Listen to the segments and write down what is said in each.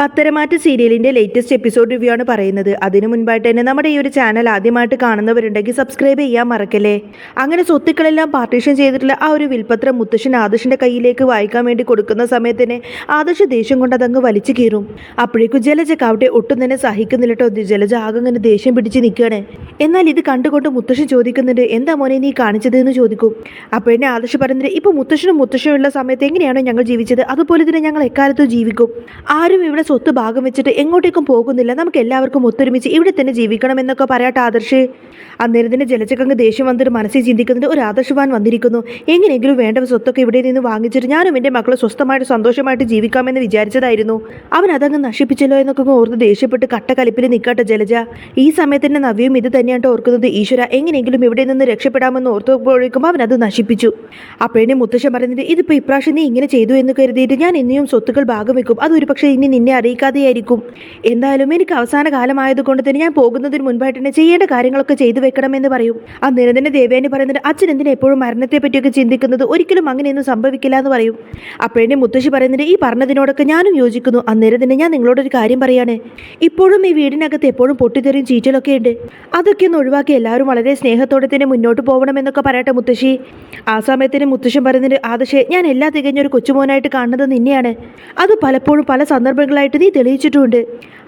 പത്തരമാറ്റ് സീരിയലിന്റെ latest episode review ആണ് പറയുന്നത്. അതിനു മുൻപായിട്ട് തന്നെ നമ്മുടെ ഈ ഒരു ചാനൽ ആദ്യമായിട്ട് കാണുന്നവരുണ്ടെങ്കിൽ സബ്സ്ക്രൈബ് ചെയ്യാൻ മറക്കല്ലേ? അങ്ങനെ സ്വത്തുക്കളെല്ലാം പാർട്ടീഷൻ ചെയ്തിട്ടുള്ള ആ ഒരു വിൽപത്രം മുത്തശ്ശൻ ആദർശിന്റെ കയ്യിലേക്ക് വായിക്കാൻ വേണ്ടി കൊടുക്കുന്ന സമയത്ത് തന്നെ ആദർശ് ദേഷ്യം കൊണ്ട് അതങ്ങ് വലിച്ചു കീറും. അപ്പോഴേക്കും ജലജ കാവട്ടെ ഒട്ടും തന്നെ സഹിക്കുന്നില്ല കേട്ടോ. ജലജ ആകെ ഇങ്ങനെ ദേഷ്യം പിടിച്ച് നിൽക്കുകയാണ് എന്നാൽ ഇത് കണ്ടുകൊണ്ട് മുത്തശ്ശൻ ചോദിക്കുന്നുണ്ട് എന്താ മോനെ നീ കാണിച്ചത്? എന്ന് ചോദിക്കും. അപ്പോഴെന്നെ ആദർശ് പറയുന്നത് ഇപ്പോൾ മുത്തശ്ശനും മുത്തശ്ശനും ഉള്ള സമയത്ത് എങ്ങനെയാണോ ഞങ്ങൾ ജീവിച്ചത്? അതുപോലെ തന്നെ ഞങ്ങൾ എക്കാലത്തും ജീവിക്കും. ആരും ഇവിടെ സ്വത്ത് ഭാഗം വെച്ചിട്ട് എങ്ങോട്ടേക്കും പോകുന്നില്ല. നമുക്ക് എല്ലാവർക്കും ഒത്തൊരുമിച്ച് ഇവിടെ തന്നെ ജീവിക്കണം എന്നൊക്കെ പറയട്ടെ ആദർശ്. അന്നേരം തന്നെ ജലചക്കങ്ങ് ദേഷ്യം വന്നിട്ട് മനസ്സിൽ ചിന്തിക്കുന്നുണ്ട് ഒരു ആദർശവാൻ വന്നിരിക്കുന്നു. എങ്ങനെയെങ്കിലും വേണ്ട സ്വത്തൊക്കെ ഇവിടെ നിന്ന് വാങ്ങിച്ചിട്ട് ഞാനും എന്റെ മക്കളെ സ്വസ്ഥമായിട്ട് സന്തോഷമായിട്ട് ജീവിക്കാമെന്ന് വിചാരിച്ചതായിരുന്നു. അവൻ അതങ്ങ് നശിപ്പിച്ചല്ലോ എന്നൊക്കെ ഓർത്ത് ദേഷ്യപ്പെട്ട് കട്ടക്കലിപ്പിൽ നിൽക്കട്ടെ ജലജ. ഈ സമയത്ത് തന്നെ നവ്യവും ഇത് തന്നെയാണ് ഓർക്കുന്നത്. ഈശ്വര എങ്ങനെയെങ്കിലും ഇവിടെ നിന്ന് രക്ഷപ്പെടാമെന്ന് ഓർത്തപ്പോഴേക്കും അവൻ അത് നശിപ്പിച്ചു. അപ്പോഴേ മുത്തശ്ശൻ പറയുന്നത് ഇതിപ്പോൾ ഇപ്രാവശ്യം നീ ഇങ്ങനെ ചെയ്തു എന്ന് കരുതിയിട്ട് ഞാൻ ഇനിയും സ്വത്തുക്കൾ ഭാഗം വെക്കും. അത് ഒരു പക്ഷേ ഇനി നിന്നെ അറിയിക്കാതെയായിരിക്കും. എന്തായാലും എനിക്ക് അവസാന കാലമായതുകൊണ്ട് തന്നെ ഞാൻ പോകുന്നതിന് മുൻപായിട്ട് തന്നെ ചെയ്യേണ്ട കാര്യങ്ങളൊക്കെ ചെയ്തു വെക്കണമെന്ന് പറയും. അന്നേരം തന്നെ ദേവേനി പറയുന്നത് അച്ഛൻ എന്തിനാ എപ്പോഴും മരണത്തെ പറ്റിയൊക്കെ ചിന്തിക്കുന്നത്? ഒരിക്കലും അങ്ങനെയൊന്നും സംഭവിക്കില്ല എന്ന് പറയും. അപ്പോഴേ മുത്തശ്ശി പറയുന്നത് ഈ പറഞ്ഞതിനോടൊക്കെ ഞാനും യോജിക്കുന്നു. അന്നേരം തന്നെ ഞാൻ നിങ്ങളോടൊരു കാര്യം പറയാണ്. ഇപ്പോഴും ഈ വീടിനകത്ത് എപ്പോഴും പൊട്ടിത്തെറിയും ചീറ്റലൊക്കെ ഉണ്ട്. അതൊക്കെ ഒന്ന് ഒഴിവാക്കി എല്ലാവരും വളരെ സ്നേഹത്തോടെ തന്നെ മുന്നോട്ട് പോകണമെന്നൊക്കെ പറയട്ടെ മുത്തശ്ശി. ആ സമയത്തിന് മുത്തശ്ശൻ പറയുന്നത് ആദശേ ഞാൻ എല്ലാ തികഞ്ഞൊരു കൊച്ചുമോനായിട്ട് കാണുന്നത് നിന്നെയാണ്. അത് പലപ്പോഴും പല സന്ദർഭങ്ങളായിട്ട് നീ തെളിയിച്ചിട്ടുമുണ്ട്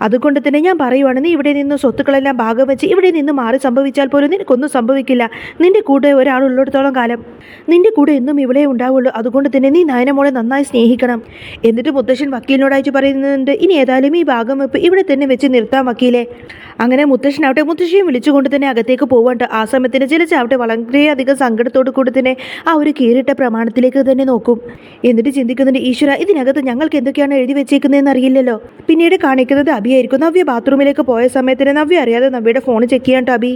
അതുകൊണ്ട് തന്നെ ഞാൻ പറയുവാണ് നീ ഇവിടെ നിന്ന് സ്വത്തുക്കളെല്ലാം ഭാഗം വെച്ച് ഇവിടെ നിന്ന് മാറി സംഭവിച്ചാൽ പോലും നിനക്കൊന്നും സംഭവിക്കില്ല. നിന്റെ കൂടെ ഒരാളുള്ളിടത്തോളം കാലം നിന്റെ കൂടെ എന്നും ഇവിടെ ഉണ്ടാവുള്ളൂ. അതുകൊണ്ട് തന്നെ നീ നയനമോളെ നന്നായി സ്നേഹിക്കണം. എന്നിട്ട് മുത്തശ്ശൻ വക്കീലിനോടായിച്ച് പറയുന്നുണ്ട് ഇനി ഏതായാലും ഈ ഭാഗം വെപ്പ് ഇവിടെ തന്നെ വെച്ച് നിർത്താം വക്കീലെ. അങ്ങനെ മുത്തശ്ശനാവട്ടെ മുത്തശ്ശിയും വിളിച്ചുകൊണ്ട് തന്നെ അകത്തേക്ക് പോവാണ്ട് ആ സമയത്തിന് ചിലച്ചാവട്ടെ വളരെയധികം സങ്കടത്തോടു കൂടി തന്നെ ആ ഒരു കീറിട്ട പ്രമാണത്തിലേക്ക് തന്നെ നോക്കും. എന്നിട്ട് ചിന്തിക്കുന്നുണ്ട് ഈശ്വര ഇതിനകത്ത് ഞങ്ങൾക്ക് എന്തൊക്കെയാണ് എഴുതി വെച്ചേക്കുന്നതെന്ന് അറിയില്ലല്ലോ. പിന്നീട് കാണിക്കുന്നത് അഭിയായിരിക്കും നവ്യ ബാത്റൂമിലേക്ക് പോയ സമയത്തിന് നവ്യ അറിയാതെ നവ്യയുടെ ഫോൺ ചെക്ക് ചെയ്യാൻ അഭി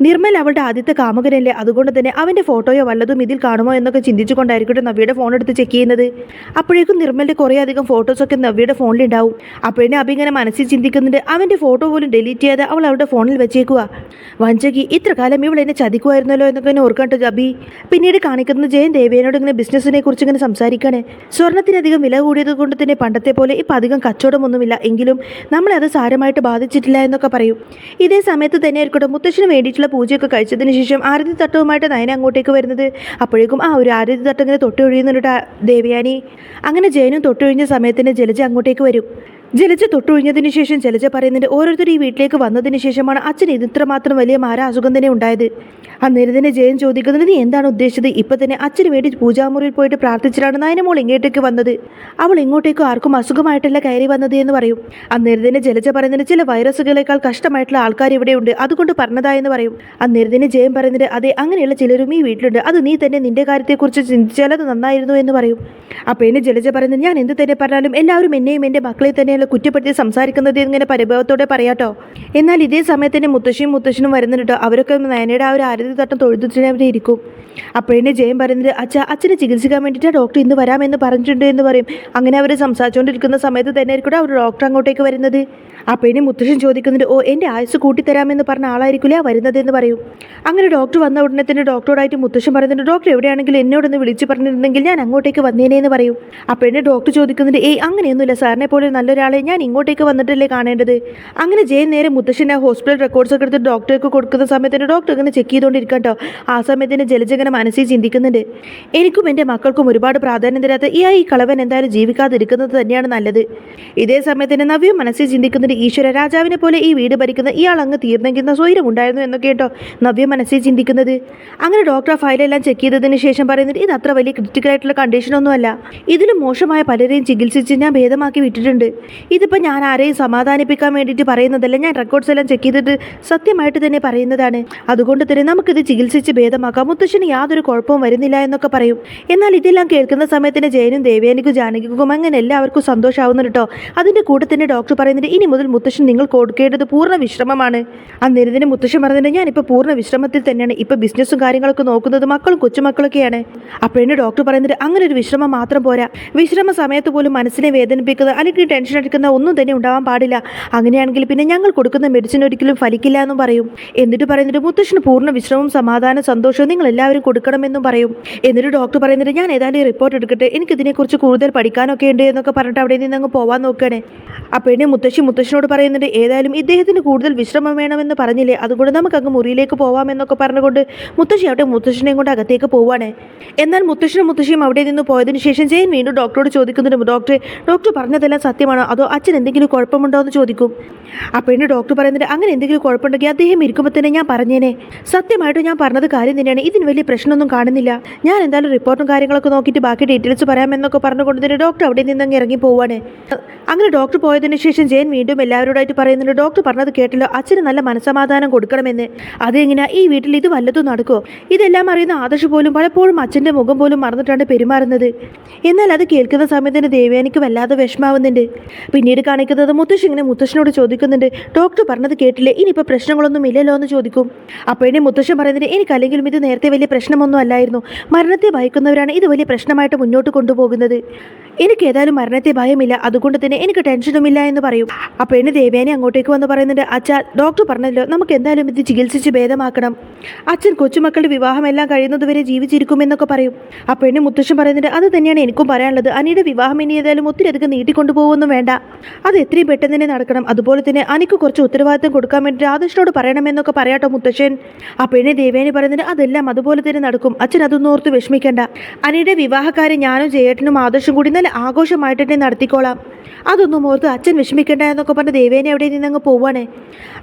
നിർമ്മൽ അവളുടെ ആദ്യത്തെ കാമുകനല്ലേ? അതുകൊണ്ട് തന്നെ അവന്റെ ഫോട്ടോയോ വല്ലതും ഇതിൽ കാണുമോ എന്നൊക്കെ ചിന്തിച്ചുകൊണ്ടായിരിക്കട്ടെ നവ്യയുടെ ഫോൺ എടുത്ത് ചെക്ക് ചെയ്യുന്നത്. അപ്പോഴേക്കും നിർമ്മലിന്റെ കുറേ അധികം ഫോട്ടോസൊക്കെ നവ്യയുടെ ഫോണിലുണ്ടാവും അപ്പോഴേ അഭി ഇങ്ങനെ മനസ്സിൽ ചിന്തിക്കുന്നുണ്ട്. അവന്റെ ഫോട്ടോ പോലും ഡിലീറ്റ് ചെയ്യാതെ അവൾ അവളുടെ ഫോണിൽ വെച്ചേക്കുക വഞ്ചകി ഇത്ര കാലം ഇവൾ എന്നെ ചതിക്കുമായിരുന്നല്ലോ എന്നൊക്കെ ഇങ്ങനെ ഓർക്കണ്ട അബി പിന്നീട് കാണിക്കുന്നത് ജയൻ ദേവേനോട് ഇങ്ങനെ ബിസിനസ്സിനെ കുറിച്ച് ഇങ്ങനെ സംസാരിക്കാണ്. സ്വർണത്തിനധികം വില കൂടിയത് കൊണ്ട് തന്നെ പണ്ടത്തെ പോലെ ഇപ്പം അധികം കച്ചവടമൊന്നുമില്ല എങ്കിലും നമ്മളെ അത് സാരമായിട്ട് ബാധിച്ചിട്ടില്ല എന്നൊക്കെ പറയും. ഇതേ സമയത്ത് തന്നെ ആയിരിക്കട്ടെ മുത്തശ്ശിന് വേണ്ടിയിട്ടുള്ള പൂജയൊക്കെ കഴിച്ചതിന് ശേഷം ആരതി തട്ടവുമായിട്ട് നയന അങ്ങോട്ടേക്ക് വരുന്നത്. അപ്പോഴേക്കും ആ ഒരു ആരതി തട്ടം ഇങ്ങനെ തൊട്ടൊഴിയുന്നുണ്ട് ദേവയാനി. അങ്ങനെ ജയനും തൊട്ടൊഴിഞ്ഞ സമയത്തിന് ജലജ അങ്ങോട്ടേക്ക് വരും. ജലജ തൊട്ടൊഴിഞ്ഞതിന് ശേഷം ജലജ പറയുന്നുണ്ട് ഓരോരുത്തർ ഈ വീട്ടിലേക്ക് വന്നതിന് ശേഷമാണ് അച്ഛന് ഇത്രമാത്രം വലിയ മാരാസുഖം തന്നെ ഉണ്ടായത്. അന്നേരം തന്നെ ജയൻ ചോദിക്കുന്നത് നീ എന്താണ് ഉദ്ദേശിച്ചത്? ഇപ്പം തന്നെ അച്ഛന് വേണ്ടി പൂജാമുറിയിൽ പോയിട്ട് പ്രാർത്ഥിച്ചിട്ടാണ് നയനമോൾ ഇങ്ങോട്ടേക്ക് വന്നത്. അവൾ ഇങ്ങോട്ടേക്കും ആർക്കും അസുഖമായിട്ടല്ല കയറി വന്നത് എന്ന് പറയും. അന്നേരം തന്നെ ജലജ പറയുന്നത് ചില വൈറസുകളേക്കാൾ കഷ്ടമായിട്ടുള്ള ആൾക്കാർ ഇവിടെയുണ്ട് അതുകൊണ്ട് പറഞ്ഞതായെന്ന് പറയും. അന്നേരം തന്നെ ജയൻ പറയുന്നത് അതെ അങ്ങനെയുള്ള ചിലരും ഈ വീട്ടിലുണ്ട്. അത് നീ തന്നെ നിന്റെ കാര്യത്തെക്കുറിച്ച് അത് നന്നായിരുന്നു എന്ന് പറയും. അപ്പോൾ എന്നെ ജലജ പറയുന്നത് ഞാൻ എന്ത് തന്നെ പറഞ്ഞാലും എല്ലാവരും എന്നെയും എന്റെ മക്കളെ തന്നെയല്ല കുറ്റപ്പെടുത്തി സംസാരിക്കുന്നത് ഇങ്ങനെ പരിഭവത്തോടെ പറയാട്ടോ? എന്നാൽ ഇതേ സമയത്ത് തന്നെ മുത്തശ്ശിയും മുത്തശ്ശനും വരുന്നുണ്ട്. അവരൊക്കെ നയനയുടെ ആ ഒരു ആരതി തട്ടം തൊഴുതിട്ട് അവിടെ ഇരിക്കും. അപ്പോഴെന്നെ ജയം പറയുന്നത് അച്ഛ അച്ഛനെ ചികിത്സിക്കാൻ വേണ്ടിയിട്ട് ഡോക്ടർ ഇന്ന് വരാമെന്ന് പറഞ്ഞിട്ടുണ്ട് എന്ന് പറയും. അങ്ങനെ അവർ സംസാരിച്ചുകൊണ്ടിരിക്കുന്ന സമയത്ത് തന്നെ ആയിരിക്കും അവർ ഡോക്ടർ അങ്ങോട്ടേക്ക് വരുന്നത്. അപ്പോഴേ മുത്തശ്ശൻ ചോദിക്കുന്നുണ്ട് ഓ എന്റെ ആയുസ് കൂട്ടിത്തരാമെന്ന് പറഞ്ഞ ആളായിരിക്കില്ല വരുന്നത് എന്ന് പറയും. അങ്ങനെ ഡോക്ടർ വന്ന ഉടനെ തന്നെ ഡോക്ടറോടായിട്ട് മുത്തശ്ശൻ പറയുന്നുണ്ട് ഡോക്ടർ എവിടെയാണെങ്കിലും എന്നോടൊന്ന് വിളിച്ച് പറഞ്ഞിരുന്നെങ്കിൽ ഞാൻ അങ്ങോട്ടേക്ക് വന്നേനെ എന്ന് പറയും. അപ്പോഴേ ഡോക്ടർ ചോദിക്കുന്നുണ്ട് ഏയ് അങ്ങനെയൊന്നുമില്ല. സാറിനെ പോലെ നല്ലൊരാളെ ഞാൻ ഇങ്ങോട്ടേക്ക് വന്നിട്ടല്ലേ കാണേണ്ടത്? അങ്ങനെ ജയൻ നേരെ മുത്തശ്ശനെ ഹോസ്പിറ്റൽ റെക്കോർഡ്സ് ഒക്കെ എടുത്ത് ഡോക്ടർക്ക് കൊടുക്കുന്ന സമയത്തിന് ഡോക്ടർ ഇങ്ങനെ ചെക്ക് ചെയ്തുകൊണ്ടിരിക്കാം കേട്ടോ ആ സമയത്തിന് ജലജങ്ങനെ മനസ്സിൽ ചിന്തിക്കുന്നുണ്ട്. എനിക്കും എന്റെ മക്കൾക്കും ഒരുപാട് പ്രാധാന്യം തരാത്ത ഈ ഈ കളവൻ എന്തായാലും ജീവിക്കാതിരിക്കുന്നത് തന്നെയാണ് നല്ലത്. ഇതേ സമയത്തിന് നവ്യം മനസ്സിൽ ചിന്തിക്കുന്നുണ്ട് ഈശ്വര രാജാവിനെ പോലെ ഈ വീട് ഭരിക്കുന്ന ഇയാൾ അങ്ങ് തീർന്നെങ്കിൽ സ്വൈരം ഉണ്ടായിരുന്നു എന്നൊക്കെ കേട്ടോ നവ്യം മനസ്സിൽ ചിന്തിക്കുന്നത്. അങ്ങനെ ഡോക്ടർ ഫയലെല്ലാം ചെക്ക് ചെയ്തതിന് ശേഷം പറയുന്നത് ഇത് അത്ര വലിയ ക്രിട്ടിക്കൽ ആയിട്ടുള്ള കണ്ടീഷനൊന്നുമല്ല ഇതിലും മോശമായ പലരെയും ചികിത്സിച്ച് ഞാൻ ഭേദമാക്കി വിട്ടിട്ടുണ്ട്. ഇതിപ്പോൾ ഞാൻ ആരെയും സമാധാനിപ്പിക്കാൻ വേണ്ടിയിട്ട് പറയുന്നതല്ല. ഞാൻ റെക്കോർഡ്സ് എല്ലാം ചെക്ക് ചെയ്തിട്ട് സത്യമായിട്ട് തന്നെ പറയുന്നതാണ്. അതുകൊണ്ട് തന്നെ നമുക്കിത് ചികിത്സിച്ച് ഭേദമാക്കാം. മുത്തശ്ശന് യാതൊരു കുഴപ്പവും വരുന്നില്ല എന്നൊക്കെ പറയും. എന്നാൽ ഇതെല്ലാം കേൾക്കുന്ന സമയത്തിന് ജയനും ദേവേനിക്കും ജാനകിക്കും അങ്ങനെ എല്ലാവർക്കും സന്തോഷമാവുന്നു കേട്ടോ. അതിന്റെ തന്നെ ഡോക്ടർ പറയുന്നുണ്ട് ഇനി മുതൽ മുത്തശ്ശൻ നിങ്ങൾ കൊടുക്കേണ്ടത് പൂർണ വിശ്രമമാണ്. അന്നേരത്തിന് മുത്തശ്ശൻ പറഞ്ഞിട്ട് ഞാനിപ്പോൾ പൂർണ വിശ്രമത്തിൽ തന്നെയാണ്. ഇപ്പോൾ ബിസിനസ്സും കാര്യങ്ങളൊക്കെ നോക്കുന്നത് മക്കളും കൊച്ചുമക്കളൊക്കെയാണ്. അപ്പോഴേ ഡോക്ടർ പറയുന്നത് അങ്ങനെ ഒരു വിശ്രമം മാത്രം പോരാ. വിശ്രമ സമയത്ത് പോലും മനസ്സിനെ വേദനിപ്പിക്കുന്നത് അല്ലെങ്കിൽ ടെൻഷൻ നിൽക്കുന്ന ഒന്നും തന്നെ ഉണ്ടാവാൻ പാടില്ല. അങ്ങനെയാണെങ്കിൽ പിന്നെ ഞങ്ങൾ കൊടുക്കുന്ന മെഡിസിൻ ഒരിക്കലും ഫലിക്കില്ല എന്നും പറയും. എന്നിട്ട് പറയുന്നത് മുത്തശ്ശന് പൂർണ വിശ്രമവും സമാധാന സന്തോഷവും നിങ്ങൾ എല്ലാവരും കൊടുക്കണമെന്നും പറയും. എന്നിട്ട് ഡോക്ടർ പറയുന്നത് ഞാൻ ഏതായാലും റിപ്പോർട്ട് എടുക്കട്ടെ. എനിക്ക് ഇതിനെക്കുറിച്ച് കൂടുതൽ പഠിക്കാനൊക്കെ ഉണ്ട് എന്നൊക്കെ പറഞ്ഞിട്ട് അവിടെ നിന്ന് അങ്ങ് പോവാൻ നോക്കുകയാണ്. അപ്പോഴേ മുത്തശ്ശി മുത്തശ്ശനോട് പറയുന്നുണ്ട് ഏതായാലും ഇദ്ദേഹത്തിന് കൂടുതൽ വിശ്രമം വേണമെന്ന് പറഞ്ഞില്ലേ? അതുകൊണ്ട് നമുക്ക് അങ്ങ് മുറിയിലേക്ക് പോവാമെന്നൊക്കെ പറഞ്ഞുകൊണ്ട് മുത്തശ്ശി അവിടെ മുത്തശ്ശനെയും കൊണ്ട് അകത്തേക്ക് പോവാണ്. എന്നാൽ മുത്തശ്ശനും മുത്തശ്ശിയും അവിടെ നിന്ന് പോയതിനു ശേഷം ജയൻ വീണ്ടും ഡോക്ടറോട് ചോദിക്കുന്നുണ്ട് ഡോക്ടറെ ഡോക്ടർ പറഞ്ഞതെല്ലാം സത്യമാണോ? അതോ അച്ഛൻ എന്തെങ്കിലും കുഴപ്പമുണ്ടോ എന്ന് ചോദിക്കും. അപ്പോഴേ ഡോക്ടർ പറയുന്നത് അങ്ങനെ എന്തെങ്കിലും കുഴപ്പമുണ്ടെങ്കിൽ അദ്ദേഹം ഇരിക്കുമ്പോൾ തന്നെ ഞാൻ പറഞ്ഞേനെ. സത്യമായിട്ട് ഞാൻ പറഞ്ഞത് കാര്യം തന്നെയാണ്. ഇതിന് വലിയ പ്രശ്നമൊന്നും കാണുന്നില്ല. ഞാൻ എന്തായാലും റിപ്പോർട്ടും കാര്യങ്ങളൊക്കെ നോക്കിയിട്ട് ബാക്കി ഡീറ്റെയിൽസ് പറയാമെന്നൊക്കെ പറഞ്ഞുകൊണ്ട് തന്നെ ഡോക്ടർ അവിടെ നിന്ന് അങ്ങ് ഇറങ്ങി പോവാണ്. അങ്ങനെ ഡോക്ടർ പോയതിനു ശേഷം ജയൻ വീണ്ടും എല്ലാവരോടായിട്ട് പറയുന്നുണ്ട് ഡോക്ടർ പറഞ്ഞത് കേട്ടല്ലോ. അച്ഛന് നല്ല മനസമാധാനം കൊടുക്കണമെന്ന്. അതെങ്ങനെയാ ഈ വീട്ടിൽ ഇത് വല്ലതും നടക്കുമോ ഇതെല്ലാം അറിയുന്ന ആദർശ് പോലും പലപ്പോഴും അച്ഛന്റെ മുഖം പോലും മറന്നിട്ടാണ് പെരുമാറുന്നത്. എന്നാൽ അത് കേൾക്കുന്ന സമയത്ത് തന്നെ ദേവയാനിക്ക് വല്ലാതെ വിഷമാവുന്നുണ്ട്. പിന്നീട് കാണിക്കുന്നത് മുത്തശ്ശി ഇങ്ങനെ മുത്തശ്ശനോട് ചോദിക്കുന്നുണ്ട് ഡോക്ടർ പറഞ്ഞത് കേട്ടില്ലേ? ഇനിയിപ്പോൾ പ്രശ്നങ്ങളൊന്നും ഇല്ലല്ലോ എന്ന് ചോദിക്കും. അപ്പോഴേ മുത്തശ്ശൻ പറയുന്നത് എനിക്കല്ലെങ്കിലും ഇത് നേരത്തെ വലിയ പ്രശ്നമൊന്നും അല്ലായിരുന്നു. മരണത്തെ ഭയക്കുന്നവരാണ് ഇത് വലിയ പ്രശ്നമായിട്ട് മുന്നോട്ട് കൊണ്ടുപോകുന്നത്. എനിക്ക് ഏതായാലും മരണത്തെ ഭയമില്ല. അതുകൊണ്ട് തന്നെ എനിക്ക് ടെൻഷനുമില്ല എന്ന് പറയും. അപ്പോൾ എന്നെ ദേവേനെ അങ്ങോട്ടേക്ക് വന്ന് പറയുന്നുണ്ട് അച്ഛാ ഡോക്ടർ പറഞ്ഞല്ലോ നമുക്ക് എന്തായാലും ഇത് ചികിത്സിച്ച് ഭേദമാക്കണം. അച്ഛൻ കൊച്ചുമക്കളുടെ വിവാഹമെല്ലാം കഴിയുന്നതുവരെ ജീവിച്ചിരിക്കുമെന്നൊക്കെ പറയും. അപ്പോൾ എന്നെ മുത്തശ്ശൻ പറയുന്നുണ്ട് അത് തന്നെയാണ് എനിക്കും പറയാനുള്ളത്. അനിയുടെ വിവാഹം ഇനി ഏതായാലും ഒത്തിരി അധികം നീട്ടിക്കൊണ്ടു പോകുമെന്നും വേണ്ട. അത് എത്രയും പെട്ടെന്ന് തന്നെ നടക്കണം. അതുപോലെ തന്നെ അനിക്ക് കുറച്ച് ഉത്തരവാദിത്തം കൊടുക്കാൻ വേണ്ടി രാധേഷിനോട് പറയണമെന്നൊക്കെ പറയാട്ടോ മുത്തശ്ശൻ. ആ പെണ്ണി ദേവേനെ പറയുന്നതിന് അതെല്ലാം അതുപോലെ തന്നെ നടക്കും. അച്ഛൻ അതൊന്നും ഓർത്ത് വിഷമിക്കേണ്ട. അനിയുടെ വിവാഹക്കാരെ ഞാനും ജയേട്ടനും ആദർശം കൂടി നല്ല ആഘോഷമായിട്ട് തന്നെ നടത്തിക്കോളാം. അതൊന്നും ഓർത്ത് അച്ഛൻ വിഷമിക്കണ്ട എന്നൊക്കെ പറഞ്ഞ് ദേവേനെ അവിടെ നിന്ന് അങ്ങ് പോവാണ്.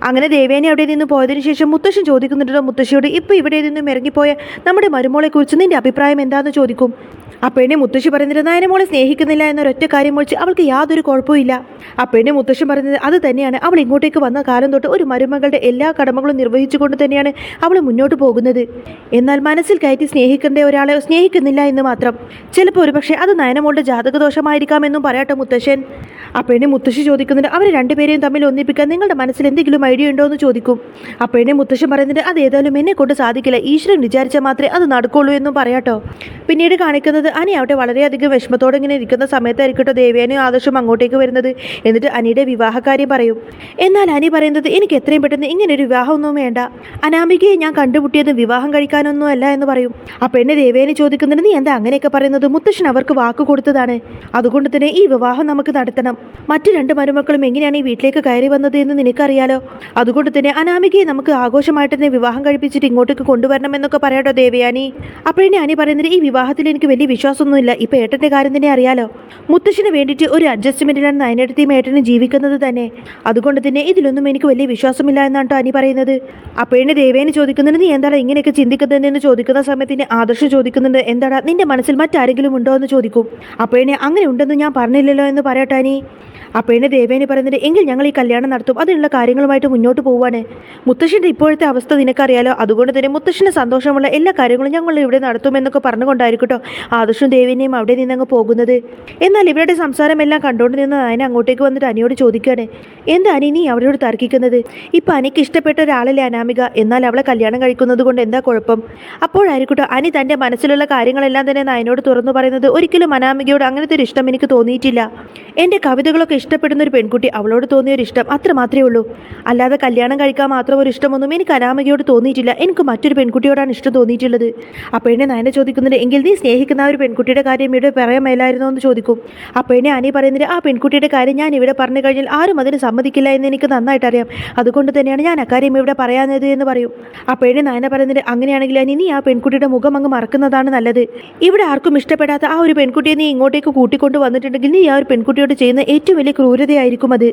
അങ്ങനെ ദേവേനെ അവിടെ നിന്ന് പോയതിനു ശേഷം മുത്തശ്ശൻ ചോദിക്കുന്നുണ്ടോ മുത്തശ്ശിയോട് ഇപ്പോൾ ഇവിടെ നിന്നും ഇറങ്ങിപ്പോയ നമ്മുടെ മരുമോളെക്കുറിച്ച് നിന്റെ അഭിപ്രായം എന്താണെന്ന് ചോദിക്കും? അപ്പോഴേ മുത്തശ്ശി പറയുന്നത് നയനമോളെ സ്നേഹിക്കുന്നില്ല എന്നൊരൊറ്റ കാര്യം ഒഴിച്ച് അവൾക്ക് യാതൊരു കുഴപ്പമില്ല പെണ്ണ് മുത്തശ്ശൻ പറയുന്നത് അത് തന്നെയാണ്. അവൾ ഇങ്ങോട്ടേക്ക് വന്ന കാലം തൊട്ട് ഒരു മരുമകളുടെ എല്ലാ കടമകളും നിർവഹിച്ചുകൊണ്ട് തന്നെയാണ് അവൾ മുന്നോട്ട് പോകുന്നത്. എന്നാൽ മനസ്സിൽ കയറ്റി സ്നേഹിക്കേണ്ട ഒരാളെ സ്നേഹിക്കുന്നില്ല എന്ന് മാത്രം. ചിലപ്പോൾ ഒരുപക്ഷെ അത് നയനമോളുടെ ജാതകദോഷമായിരിക്കാമെന്നും പറയട്ടെ മുത്തശ്ശൻ. ആ പെണ്ണ് മുത്തശ്ശി ചോദിക്കുന്നുണ്ട് അവർ രണ്ടുപേരെയും തമ്മിൽ ഒന്നിപ്പിക്കാൻ നിങ്ങളുടെ മനസ്സിൽ എന്തെങ്കിലും ഐഡിയ ഉണ്ടോ? എന്ന് ചോദിക്കും. ആ പെണ്ണ് മുത്തശ്ശൻ പറയുന്നുണ്ട് അത് ഏതായാലും എന്നെ കൊണ്ട് സാധിക്കില്ല. ഈശ്വരൻ വിചാരിച്ചാൽ മാത്രമേ അത് നടക്കുള്ളൂ എന്നും പറയാട്ടോ. പിന്നീട് കാണിക്കുന്നത് അനി അവിടെ വളരെയധികം വിഷമത്തോടെ ഇങ്ങനെ ഇരിക്കുന്ന സമയത്തായിരിക്കട്ടോ ദേവേനയും ആദർശം അങ്ങോട്ടേക്ക് വരുന്നത്. എന്നിട്ട് അനിയുടെ വിവാഹകാര്യം പറയും. എന്നാൽ അനി പറയുന്നത് എനിക്ക് എത്രയും പെട്ടെന്ന് ഇങ്ങനെ ഒരു വിവാഹമൊന്നും വേണ്ട. അനാമികയെ ഞാൻ കണ്ടുമുട്ടിയത് വിവാഹം കഴിക്കാനൊന്നും അല്ല എന്ന് പറയും. ആ പെണ്ണ് ദേവേനെ ചോദിക്കുന്നുണ്ട് നീ എന്താ അങ്ങനെയൊക്കെ പറയുന്നത്? മുത്തശ്ശൻ അവർക്ക് വാക്ക് കൊടുത്തതാണ്. അതുകൊണ്ട് തന്നെ ഈ വിവാഹം നമുക്ക് നടത്തണം. മറ്റു രണ്ട് മരുമക്കളും എങ്ങനെയാണ് ഈ വീട്ടിലേക്ക് കയറി വന്നത് എന്ന് നിനക്കറിയാലോ? അതുകൊണ്ട് തന്നെ അനാമികയെ നമുക്ക് ആഘോഷമായിട്ട് തന്നെ വിവാഹം കഴിപ്പിച്ചിട്ട് ഇങ്ങോട്ടേക്ക് കൊണ്ടുവരണം എന്നൊക്കെ പറയാട്ടോ ദേവയാനി അപ്പോഴേ അനി പറയുന്നത് ഈ വിവാഹത്തിൽ എനിക്ക് വലിയ വിശ്വാസമൊന്നുമില്ല. ഇപ്പൊ ഏട്ടന്റെ കാര്യം തന്നെ അറിയാലോ. മുത്തശ്ശിന് വേണ്ടിയിട്ട് ഒരു അഡ്ജസ്റ്റ്മെന്റിലാണ് ഈ ഏട്ടനും ജീവിക്കുന്നത് തന്നെ. അതുകൊണ്ട് തന്നെ ഇതിലൊന്നും എനിക്ക് വലിയ വിശ്വാസമില്ല എന്നാണ് കേട്ടോ അനി പറയുന്നത്. അപ്പോഴേ ദേവേനെ ചോദിക്കുന്നതിന് നീ എന്താണ് ഇങ്ങനെയൊക്കെ ചിന്തിക്കുന്നതെന്ന്? ചോദിക്കുന്ന സമയത്തിന് ആദർശം ചോദിക്കുന്നുണ്ട് എന്താണ് നിന്റെ മനസ്സിൽ മറ്റാരെങ്കിലും ഉണ്ടോ? എന്ന് ചോദിക്കും. അപ്പോഴേ അങ്ങനെ ഉണ്ടെന്ന് ഞാൻ പറഞ്ഞില്ലല്ലോ എന്ന് പറയട്ടെ അനി അപ്പോഴേ ദേവേനെ പറയുന്നത് എങ്കിൽ ഞങ്ങൾ ഈ കല്യാണം നടത്തും. അതിനുള്ള കാര്യങ്ങളുമായിട്ട് മുന്നോട്ട് പോവാണ് മുത്തശ്ശന്റെ ഇപ്പോഴത്തെ അവസ്ഥ നിനക്കറിയാലോ? അതുകൊണ്ട് തന്നെ മുത്തശ്ശന് സന്തോഷമുള്ള എല്ലാ കാര്യങ്ങളും ഞങ്ങൾ ഇവിടെ നടത്തും നടത്തുമെന്നൊക്കെ പറഞ്ഞുകൊണ്ടായിരിക്കട്ടോ ആദർശും ദേവിനെയും അവിടെ നിന്നങ്ങ് പോകുന്നത്. എന്നാൽ ഇവരുടെ സംസാരമെല്ലാം കണ്ടുകൊണ്ട് നിന്ന് അതിനെ അങ്ങോട്ടേക്ക് വന്നിട്ട് അനിയോട് ചോദിക്കുകയാണ് എന്താ അനി നീ അവരോട് തർക്കിക്കുന്നത്? ഇപ്പം അനിക്ക് ഇഷ്ടപ്പെട്ട ഒരാളല്ലേ അനാമിക എന്നാൽ അവളെ കല്യാണം കഴിക്കുന്നത് കൊണ്ട് എന്താ കുഴപ്പം? അപ്പോഴായിരിക്കട്ടോ അനി തന്റെ മനസ്സിലുള്ള കാര്യങ്ങളെല്ലാം തന്നെ നയനോട് തുറന്നു പറയുന്നത്. ഒരിക്കലും അനാമികയോട് അങ്ങനത്തെ ഒരു ഇഷ്ടം എനിക്ക് തോന്നിയിട്ടില്ല. എന്റെ കവിതകളൊക്കെ ഇഷ്ടപ്പെടുന്ന ഒരു പെൺകുട്ടി അവളോട് തോന്നിയ ഒരു ഇഷ്ടം അത്ര മാത്രമേ ഉള്ളൂ. അല്ലാതെ കല്യാണം കഴിക്കാൻ മാത്രം ഒരു ഇഷ്ടമൊന്നും എനിക്ക് അനാമികയോട് തോന്നിയിട്ടില്ല. എനിക്ക് മറ്റൊരു പെൺകുട്ടിയോടാണ് ഇഷ്ടം തോന്നിയിട്ടുള്ളത്. അപ്പോൾ അപ്പോഴേ നയനെ ചോദിക്കുന്നുണ്ട് എങ്കിൽ നീ സ്നേഹിക്കുന്ന ആ ഒരു പെൺകുട്ടിയുടെ കാര്യം ഇവിടെ പറയാൻ മേലായിരുന്നോ? എന്ന് ചോദിക്കും. അപ്പോഴേ അനി പറയുന്നത് ആ പെൺകുട്ടിയുടെ കാര്യം ഞാൻ ഇവിടെ പറഞ്ഞു കഴിഞ്ഞാൽ ആരും അതിന് സമ്മതിക്കില്ല എന്ന് എനിക്ക് നന്നായിട്ട് അറിയാം അതുകൊണ്ട് തന്നെയാണ് ഞാൻ അക്കാര്യം ഇവിടെ പറയാഞ്ഞത് എന്ന് പറയും. അപ്പോഴേ നയന പറയുന്നത് അങ്ങനെയാണെങ്കിൽ ഇനി ആ പെൺകുട്ടിയുടെ മുഖം അങ്ങ് മറക്കുന്നതാണ് നല്ലത്. ഇവിടെ ആർക്കും ഇഷ്ടപ്പെടാത്ത ആ ഒരു പെൺകുട്ടിയെ നീ ഇങ്ങോട്ടേക്ക് കൂട്ടിക്കൊണ്ട് വന്നിട്ടുണ്ടെങ്കിൽ നീ ആ ഒരു പെൺകുട്ടിയോട് ചെയ്യുന്ന ഏറ്റവും വലിയ ക്രൂരതയായിരിക്കും അത്.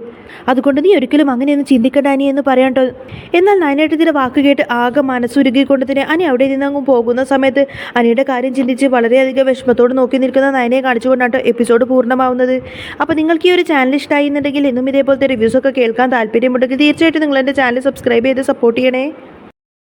അതുകൊണ്ട് നീ ഒരിക്കലും അങ്ങനെയൊന്നും ചിന്തിക്കണ്ട അനി എന്ന് പറയാട്ടോ എന്നാൽ നയനേട്ടത്തിന്റെ വാക്ക് കേട്ട് ആകെ മനസ്സുരുകിക്കൊണ്ട് തന്നെ അനി അവിടെ നിന്ന് അങ്ങ് പോകുന്ന സമയത്ത് അനിയുടെ കാര്യം ചിന്തിച്ച് വളരെയധികം വിഷമത്തോട് നോക്കി നിൽക്കുന്ന നയനയെ കാണിച്ചുകൊണ്ടാണ് എപ്പിസോഡ് പൂർണമാവുന്നത്. അപ്പോൾ നിങ്ങൾക്ക് ഈ ഒരു ചാനൽ ഇഷ്ടമായി എന്നുണ്ടെങ്കിൽ എന്നും ഇതേപോലത്തെ റിവ്യൂസൊക്കെ കേൾക്കാൻ താല്പര്യമുണ്ടെങ്കിൽ തീർച്ചയായിട്ടും നിങ്ങൾ എന്റെ ചാനൽ സബ്സ്ക്രൈബ് ചെയ്ത് സപ്പോർട്ട് ചെയ്യണേ.